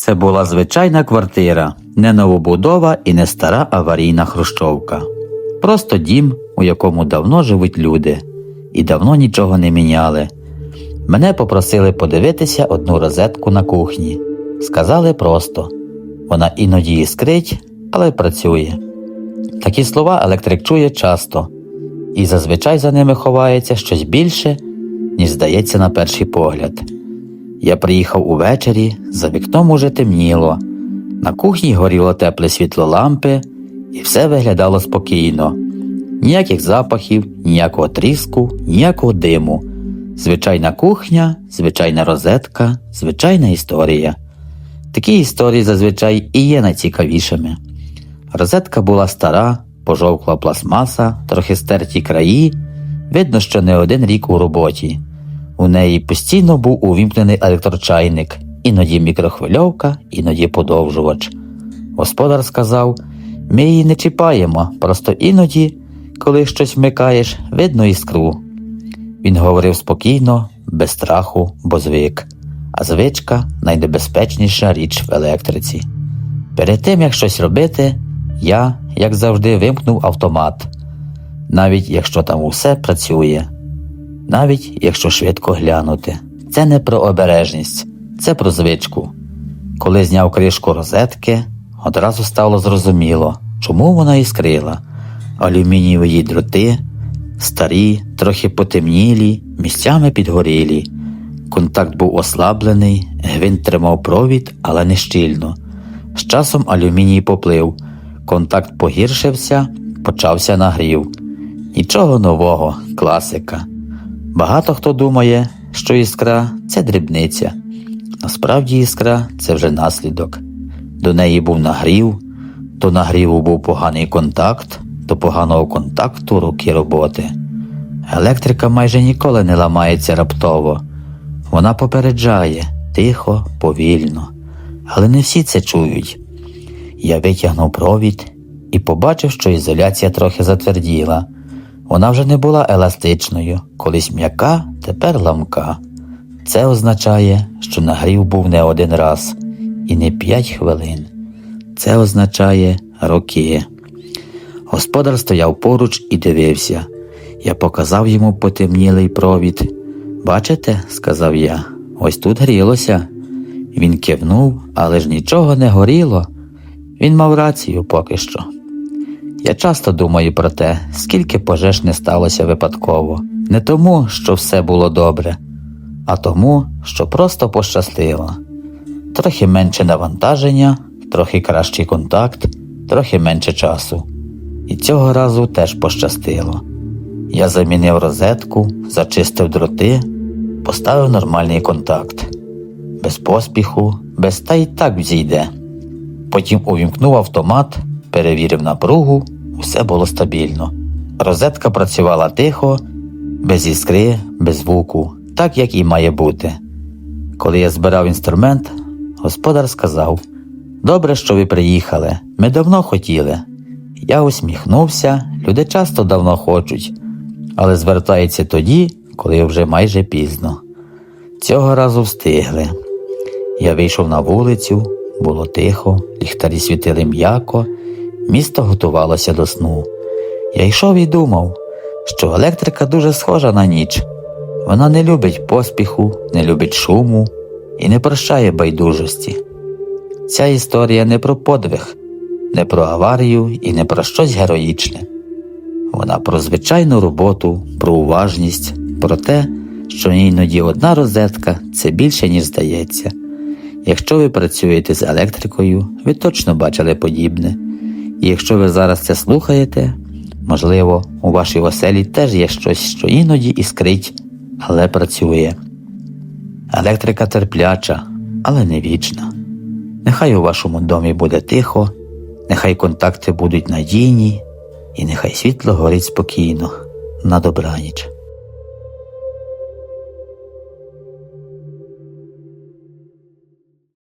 Це була звичайна квартира, не новобудова і не стара аварійна хрущовка. Просто дім, у якому давно живуть люди, і давно нічого не міняли. Мене попросили подивитися одну розетку на кухні. Сказали просто: вона іноді іскрить, але працює. Такі слова електрик чує часто, і зазвичай за ними ховається щось більше, ніж здається на перший погляд. Я приїхав увечері, за вікном уже темніло. На кухні горіло тепле світло лампи, і все виглядало спокійно. Ніяких запахів, ніякого тріску, ніякого диму. Звичайна кухня, звичайна розетка, звичайна історія. Такі історії зазвичай і є найцікавішими. Розетка була стара, пожовкла пластмаса, трохи стерті краї. Видно, що не один рік у роботі. У неї постійно був увімкнений електрочайник, іноді мікрохвильовка, іноді подовжувач. Господар сказав: ми її не чіпаємо, просто іноді, коли щось вмикаєш, видно іскру. Він говорив спокійно, без страху, бо звик, а звичка найнебезпечніша річ в електриці. Перед тим, як щось робити, я, як завжди, вимкнув автомат, навіть якщо там усе працює навіть якщо швидко глянути. Це не про обережність, це про звичку. Коли зняв кришку розетки, одразу стало зрозуміло, чому вона іскрила. Алюмінієві дроти, старі, трохи потемнілі, місцями підгорілі. Контакт був ослаблений, гвинт тримав провід, але не щільно. З часом алюміній поплив, контакт погіршився, почався нагрів. Нічого нового, класика. Багато хто думає, що іскра це дрібниця. Насправді іскра це вже наслідок. До неї був нагрів, до нагріву був поганий контакт, до поганого контакту руки роботи. Електрика майже ніколи не ламається раптово. Вона попереджає тихо, повільно. Але не всі це чують. Я витягнув провід і побачив, що ізоляція трохи затверділа. Вона вже не була еластичною, колись м'яка, тепер ламка. Це означає, що нагрів був не один раз і не п'ять хвилин. Це означає роки. Господар стояв поруч і дивився. Я показав йому потемнілий провід. Бачите, сказав я, ось тут грілося. Він кивнув, але ж нічого не горіло. Він мав рацію поки що. Я часто думаю про те, скільки пожеж не сталося випадково, не тому, що все було добре, а тому, що просто пощастило. Трохи менше навантаження, трохи кращий контакт, трохи менше часу. І цього разу теж пощастило. Я замінив розетку, зачистив дроти, поставив нормальний контакт. Без поспіху, без та й так взійде. Потім увімкнув автомат, перевірив напругу, усе було стабільно. Розетка працювала тихо, без іскри, без звуку, так як і має бути. Коли я збирав інструмент, господар сказав: Добре, що ви приїхали, ми давно хотіли. Я усміхнувся, люди часто давно хочуть, але звертаються тоді, коли вже майже пізно. Цього разу встигли. Я вийшов на вулицю, було тихо, ліхтарі світили м'яко, місто готувалося до сну. Я йшов і думав, що електрика дуже схожа на ніч. Вона не любить поспіху, не любить шуму і не прощає байдужості. Ця історія не про подвиг, не про аварію і не про щось героїчне. Вона про звичайну роботу, про уважність, про те, що іноді одна розетка це більше, ніж здається. Якщо ви працюєте з електрикою, ви точно бачили подібне. І якщо ви зараз це слухаєте, можливо, у вашій оселі теж є щось, що іноді іскрить, але працює. Електрика терпляча, але не вічна. Нехай у вашому домі буде тихо, нехай контакти будуть надійні, і нехай світло горить спокійно на добраніч.